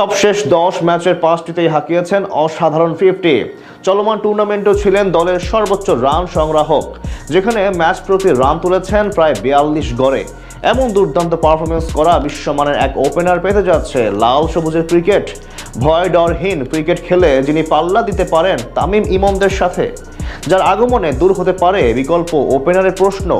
সবশেষ দশ ম্যাচের পাঁচটিতেই হাঁকিয়েছেন অসাধারণ ফিফটি। চলমান টুর্নামেন্টও ছিলেন দলের সর্বোচ্চ রান সংগ্রাহক, যেখানে ম্যাচ প্রতি রান তুলেছেন প্রায় বিয়াল্লিশ গড়ে। এমন দুর্দান্ত পারফরমেন্স করা বিশ্বমানের এক ওপেনার পেতে যাচ্ছে লাল সবুজের ক্রিকেট। ভয় ডরহীন ক্রিকেট খেলে যিনি পাল্লা দিতে পারেন তামিম ইমনদের সাথে, যার আগমনে দূর হতে পারে বিকল্প ওপেনারের প্রশ্ন।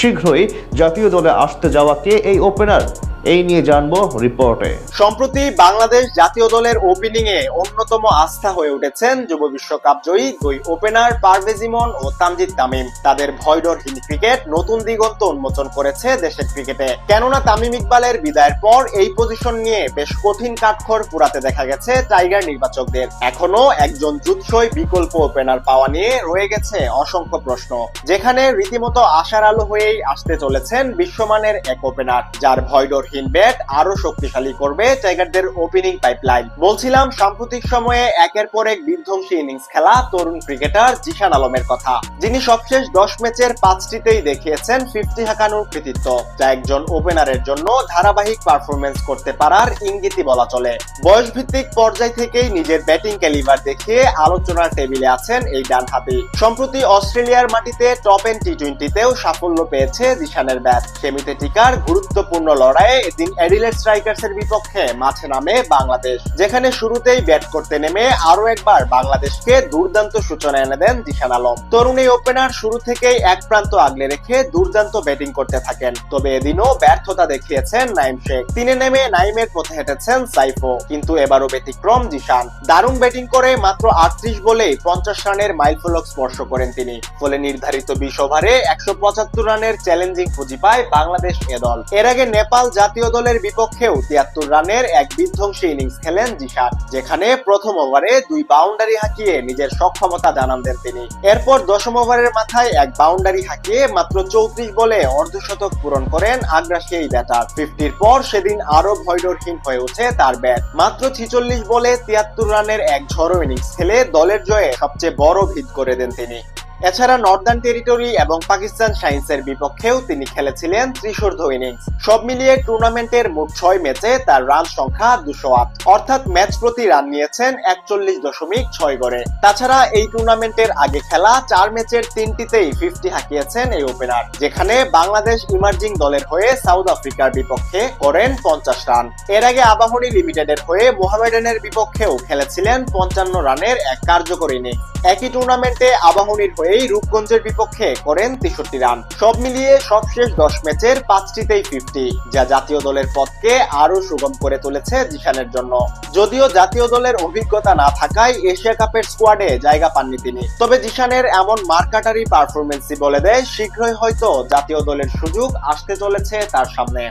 শীঘ্রই জাতীয় দলে আসতে যাওয়া কে এই ওপেনার? এই নিয়ে জানব রিপোর্টে। সম্প্রতি বাংলাদেশ জাতীয় দলের ওপেনিং এ অন্যতম আস্থা হয়ে উঠেছেন যুব বিশ্বকাপ জয়ী দুই ওপেনার পারভেজ ইমন ও তামজিদ তামিম। তাদের ভয়ডরহীন ক্রিকেট নতুন দিগন্ত উন্মোচন করেছে দেশের ক্রিকেটে কেননা তামিম ইকবালের বিদায়ের পর এই পজিশন নিয়ে বেশ কঠিন কাঠখড় পুরাতে দেখা গেছে টাইগার নির্বাচকদের। এখনও একজন জুৎসই বিকল্প ওপেনার পাওয়া নিয়ে রয়ে গেছে অসংখ্য প্রশ্ন, যেখানে রীতিমতো আশার আলো হয়েই আসতে চলেছেন বিশ্বমানের এক ওপেনার যার ভয়ডরহীন ব্যাট আরও শক্তিশালী করবে টাইগারদের ওপেনিং পাইপলাইন। বলছিলাম, সাম্প্রতিক সময়ে একের পর এক বিধ্বংসী ইনিংস খেলা তরুণ ক্রিকেটার জিশান আলমের কথা। যিনি সবশেষ দশ ম্যাচের পাঁচটিতেই দেখিয়েছেন ফিফটি হাঁকানোর কৃতিত্ব। যা একজন ওপেনারের জন্য ধারাবাহিক পারফরমেন্স করতে পারার ইঙ্গিতই বলা চলে। বয়স ভিত্তিক পর্যায় থেকেই নিজের ব্যাটিং ক্যালিভার দেখিয়ে আলোচনার টেবিলে আছেন এই ডান হাতি সম্প্রতি অস্ট্রেলিয়ার মাটিতে টপ এন্ড টি টোয়েন্টিতেও সাফল্য পেয়েছে জিশানের ব্যাট। সেমিতে টিকার গুরুত্বপূর্ণ লড়াইয়ে এদিন অ্যাডিলেড স্ট্রাইকার্স এর বিপক্ষে মাঠে নামে বাংলাদেশ, যেখানে শুরুতেই ব্যাট করতে নেমে আরও একবার বাংলাদেশকে দুর্দান্ত সূচনা এনে দেন জিশান আলম। তরুণ এই ওপেনার শুরু থেকেই এক প্রান্ত আগলে রেখে দুর্দান্ত ব্যাটিং করতে থাকেন। তবে এদিনও ব্যর্থতা দেখিয়েছেন নাইম শেখ। তিনি নেমে নাইমের পথে হেঁটেছেন সাইফো, কিন্তু এবারও ব্যতিক্রম জিশান দারুণ ব্যাটিং করে মাত্র আটত্রিশ বলেই পঞ্চাশ রানের মাইলফলক স্পর্শ করেন তিনি। ফলে নির্ধারিত বিশ ওভারে একশো পঁচাত্তর রানের চ্যালেঞ্জিং পুঁজি পায় বাংলাদেশ এ দল। এর আগে নেপাল জাতীয় দলের বিপক্ষেও তিয়াত্তর রানের এক বিধ্বংসী ইনিংস খেলেন জিশান, যেখানে প্রথম ওভারে দুই বাউন্ডারি হাঁকিয়ে নিজের সক্ষমতা জানান দেন তিনি। এরপর দশম ওভারের মাথায় এক বাউন্ডারি হাঁকিয়ে মাত্র চৌত্রিশ বলে অর্ধশতক পূরণ করেন আগ্রাসী এই ব্যাটার। ফিফটির পর সেদিন আরও ভয়ডরহীন হয়ে ওঠে তার ব্যাট। মাত্র ছিচল্লিশ বলে তিয়াত্তর রানের এক ঝড়ো ইনিংস খেলে দলের জয়ে সবচেয়ে বড় ভিত করে দেন তিনি। এছাড়া নর্দার্ন টেরিটরি এবং পাকিস্তান সাইন্সের বিপক্ষেও তিনি খেলেছিলেন ত্রিশোর্ধ ইনিংস সব মিলিয়ে টুর্নামেন্টের মোট ছয় ম্যাচে তার রান সংখ্যা দুশো আট। অর্থাৎ ম্যাচ প্রতি রান নিয়েছেন একচল্লিশ দশমিক ছয় গড়ে। তাছাড়া এই টুর্নামেন্টের আগে খেলা চার ম্যাচের তিনটিতেই ফিফটি হাঁকিয়েছেন এই ওপেনার যেখানে বাংলাদেশ ইমার্জিং দলের হয়ে সাউথ আফ্রিকার বিপক্ষে করেন পঞ্চাশ রান এর আগে আবাহনী লিমিটেডের হয়ে মোহামেডানের বিপক্ষেও খেলেছিলেন পঞ্চান্ন রানের এক কার্যকরী ইনিংস একই টুর্নামেন্টে আবাহনীর হয়েই রূপগঞ্জের বিপক্ষে করেন তেষট্টি রান। সব মিলিয়ে সবশেষ দশ ম্যাচের পাঁচটিতেই ফিফটি। যা জাতীয় দলের পথকে আরও সুগম করে তুলেছে জিশানের জন্য। যদিও জাতীয় দলের অভিজ্ঞতা না থাকায় এশিয়া কাপের স্কোয়াডে জায়গা পাননি তিনি। তবে জিশানের এমন মার্কাটারি পারফরমেন্সই বলে দেয়, শীঘ্রই হয়তো জাতীয় দলের সুযোগ আসতে চলেছে তার সামনে।